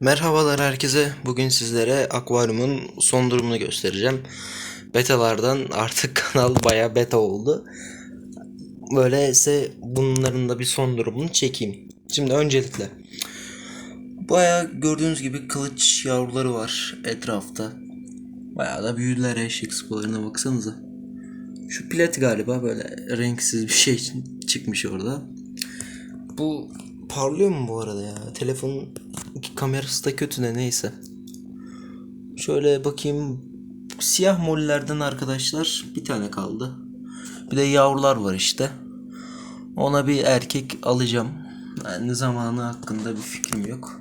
Merhabalar herkese. Bugün sizlere akvaryumun son durumunu göstereceğim. Betalardan artık kanal baya beta oldu. Böyleyse bunların da bir son durumunu çekeyim. Şimdi öncelikle baya gördüğünüz gibi kılıç yavruları var etrafta. Baya da büyüdüler eşek sıpalarına baksanıza. Şu plat galiba böyle renksiz bir şey çıkmış orada. Bu parlıyor mu bu arada ya? Telefonun kamerası da kötü de neyse. Şöyle bakayım. Siyah mollerden arkadaşlar bir tane kaldı. Bir de yavrular var işte. Ona bir erkek alacağım. Yani zamanı hakkında bir fikrim yok.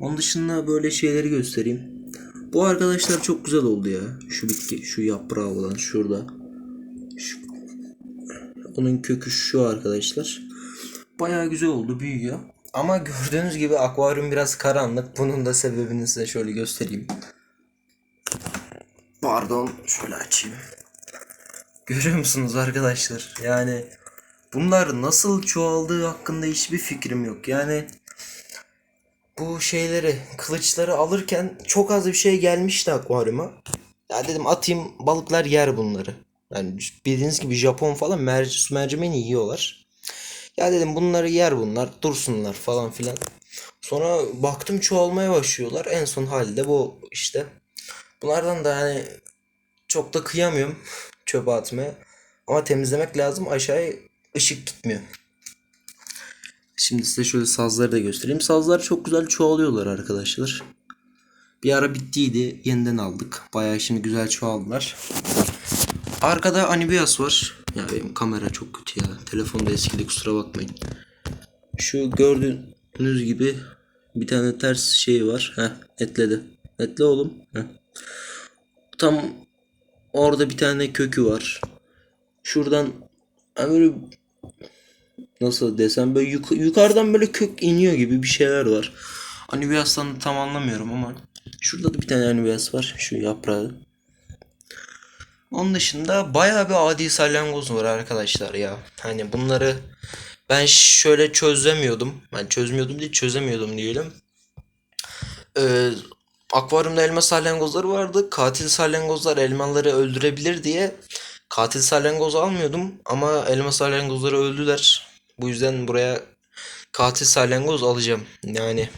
Onun dışında böyle şeyleri göstereyim. Bu arkadaşlar çok güzel oldu ya. Şu bitki, şu yaprağı olan şurada. Şu, onun kökü şu arkadaşlar. Bayağı güzel oldu, büyüyor. Ama gördüğünüz gibi akvaryum biraz karanlık. Bunun da sebebini size şöyle göstereyim. Pardon, şöyle açayım. Görüyor musunuz arkadaşlar? Yani bunlar nasıl çoğaldığı hakkında hiçbir fikrim yok. Yani bu şeyleri, kılıçları alırken çok az bir şey gelmişti akvaryuma. Ya dedim atayım balıklar yer bunları. Yani bildiğiniz gibi Japon falan merci, su mercimeğini yiyorlar. Ya dedim bunları yer bunlar dursunlar falan filan. Sonra baktım çoğalmaya başlıyorlar. En son halde bu işte. Bunlardan da yani çok da kıyamıyorum çöpe atmaya. Ama temizlemek lazım. Aşağıya ışık gitmiyor. Şimdi size şöyle sazları da göstereyim. Sazlar çok güzel çoğalıyorlar arkadaşlar. Bir ara bittiydi. Yeniden aldık. Bayağı şimdi güzel çoğaldılar. Arkada Anibias var. Ya benim kamera çok kötü ya. Telefon da eskidi kusura bakmayın. Şu gördüğünüz gibi bir tane ters şey var. Heh etledi. Etle oğlum. Heh. Tam orada bir tane kökü var. Şuradan hani böyle nasıl desem böyle yuk- yukarıdan böyle kök iniyor gibi bir şeyler var. Anibias'tan tam anlamıyorum ama şurada da bir tane Anibias var. Şu yaprağı. Onun dışında bayağı bir adi salyangoz var arkadaşlar ya. Hani bunları ben şöyle çözemiyordum. Ben çözmüyordum değil çözemiyordum diyelim. Ee, akvaryumda elma salyangozları vardı. Katil salyangozlar elmaları öldürebilir diye katil salyangoz almıyordum. Ama elma salyangozları öldüler. Bu yüzden buraya katil salyangoz alacağım. Yani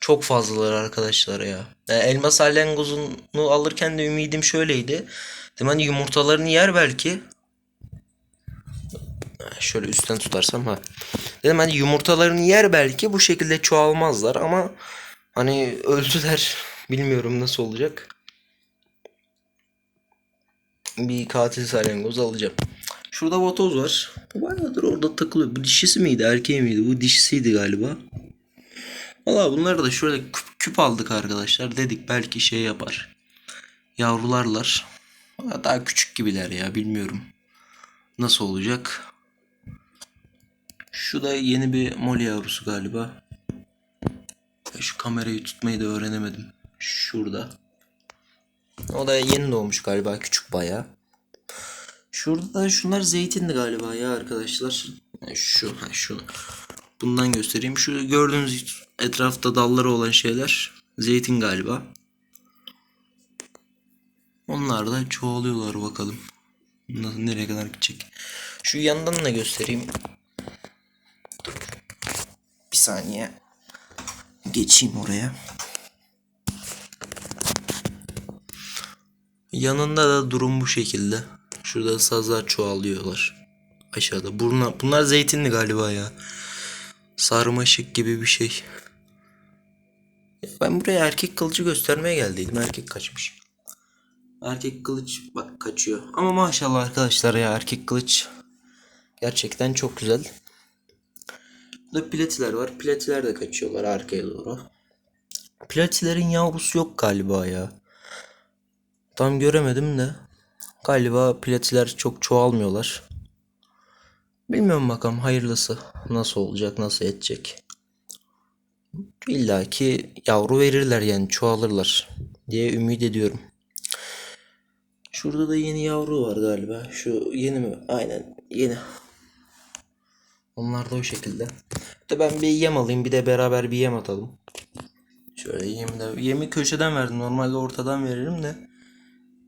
çok fazlalar arkadaşlar ya. Yani elma salyangozunu alırken de ümidim şöyleydi. Hani yumurtalarını yer belki. Şöyle üstten tutarsam ha. Dedim hani yumurtalarını yer belki bu şekilde çoğalmazlar ama hani öldüler. Bilmiyorum nasıl olacak. Bir katil salyangoz alacağım. Şurada vatoz var. Bayağıdır orada takılıyor. Bu dişisi miydi erkeği miydi? Bu dişisiydi galiba. Valla bunları da şöyle küp, küp aldık arkadaşlar. Dedik belki şey yapar. Yavrularlar. Daha küçük gibiler ya bilmiyorum. Nasıl olacak? Şu da yeni bir mol yavrusu galiba. Şu kamerayı tutmayı da öğrenemedim. Şurada. O da yeni doğmuş galiba küçük bayağı. Şurada da şunlar zeytindi galiba ya arkadaşlar. Şu, ha, şu. Bundan göstereyim. Şu gördüğünüz etrafta dalları olan şeyler zeytin galiba. Onlar da çoğalıyorlar bakalım. Nasıl nereye kadar gidecek. Şu yandan da göstereyim. Bir saniye. Geçeyim oraya. Yanında da durum bu şekilde. Şurada sazlar çoğalıyorlar. Aşağıda. Bunlar, bunlar zeytinli galiba ya. Sarmaşık gibi bir şey. Ben buraya erkek kılıcı göstermeye geldiydim. Erkek kaçmış. Erkek kılıç bak kaçıyor. Ama maşallah arkadaşlar ya erkek kılıç gerçekten çok güzel. Burada platiler var. Platiler de kaçıyorlar arkaya doğru. Platilerin yavrusu yok galiba ya. Tam göremedim de. Galiba platiler çok çoğalmıyorlar. Bilmiyorum bakalım hayırlısı. Nasıl olacak, nasıl edecek. İlla ki yavru verirler yani çoğalırlar diye ümit ediyorum. Şurada da yeni yavru var galiba. Şu yeni mi? Aynen yeni. Onlar da o şekilde. De ben bir yem alayım bir de beraber bir yem atalım. Şöyle yemi de yemi köşeden verdim. Normalde ortadan veririm de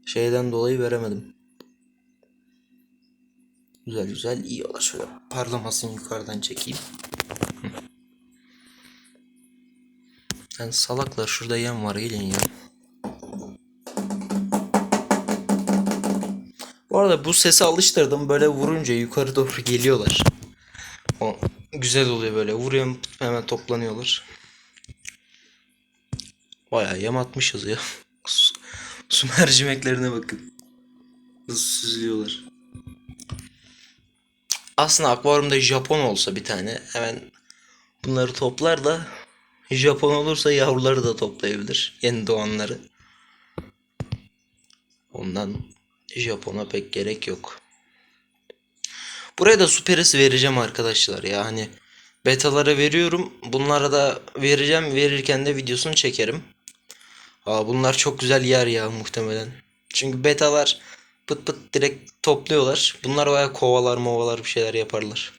şeyden dolayı veremedim. Güzel güzel yiyorlar. Şöyle parlamasın yukarıdan çekeyim. Hı. Sen salaklar şurada yem var gelin ya. Bu arada bu sese alıştırdım. Böyle vurunca yukarı doğru geliyorlar. O güzel oluyor böyle. Vuruyorum hemen toplanıyorlar. Bayağı yem atmışız ya. Su, su bakın. Nasıl süzülüyorlar. Aslında akvaryumda Japon olsa bir tane hemen bunları toplar da Japon olursa yavruları da toplayabilir. Yeni doğanları. Ondan Japon'a pek gerek yok. Buraya da su perisi vereceğim arkadaşlar ya hani betalara veriyorum. Bunlara da vereceğim. Verirken de videosunu çekerim. Aa, bunlar çok güzel yer ya muhtemelen. Çünkü betalar pıt pıt direkt topluyorlar. Bunlar baya kovalar movalar bir şeyler yaparlar.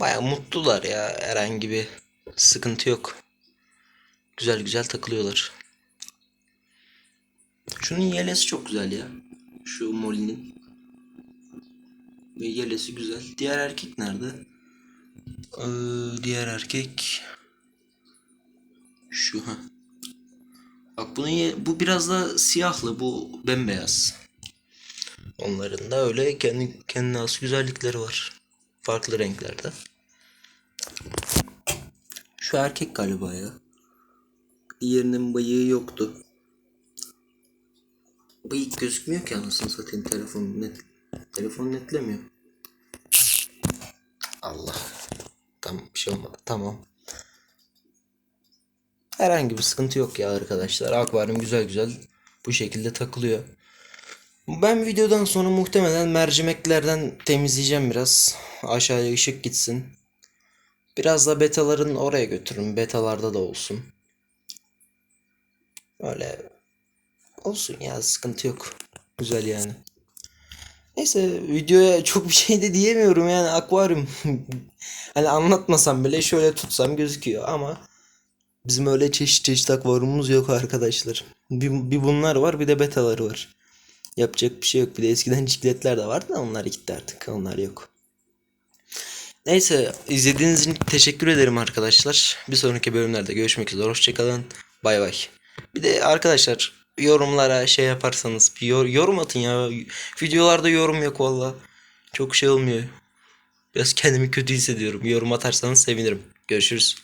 Baya mutlular ya. Herhangi bir sıkıntı yok. Güzel güzel takılıyorlar. Şunun yelesi çok güzel ya. Şu Molly'nin. Ve yelesi güzel. Diğer erkek nerede? Ee, diğer erkek şu ha. Bak bunun ye- bu biraz da siyahlı, bu bembeyaz. Onların da öyle kendi kendine has güzellikleri var. Farklı renklerde. Şu erkek galiba ya. Diğerinin bıyığı yoktu. Bıyık gözükmüyor ki anasını satayım telefon net. Telefon netlemiyor. Allah. Tamam bir şey olmadı. Tamam. Herhangi bir sıkıntı yok ya arkadaşlar. Akvaryum güzel güzel bu şekilde takılıyor. Ben videodan sonra muhtemelen mercimeklerden temizleyeceğim biraz. Aşağıya ışık gitsin. Biraz da betaların oraya götürürüm. Betalarda da olsun. Öyle olsun ya sıkıntı yok. Güzel yani. Neyse videoya çok bir şey de diyemiyorum yani akvaryum. hani anlatmasam bile şöyle tutsam gözüküyor ama bizim öyle çeşit çeşit akvaryumumuz yok arkadaşlar. Bir, bir bunlar var bir de betaları var. Yapacak bir şey yok. Bir de eskiden cikletler de vardı da onlar gitti artık. Onlar yok. Neyse izlediğiniz için teşekkür ederim arkadaşlar. Bir sonraki bölümlerde görüşmek üzere. Hoşçakalın. Bay bay. Bir de arkadaşlar yorumlara şey yaparsanız bir yor- yorum atın ya. Videolarda yorum yok valla. Çok şey olmuyor. Biraz kendimi kötü hissediyorum. Yorum atarsanız sevinirim. Görüşürüz.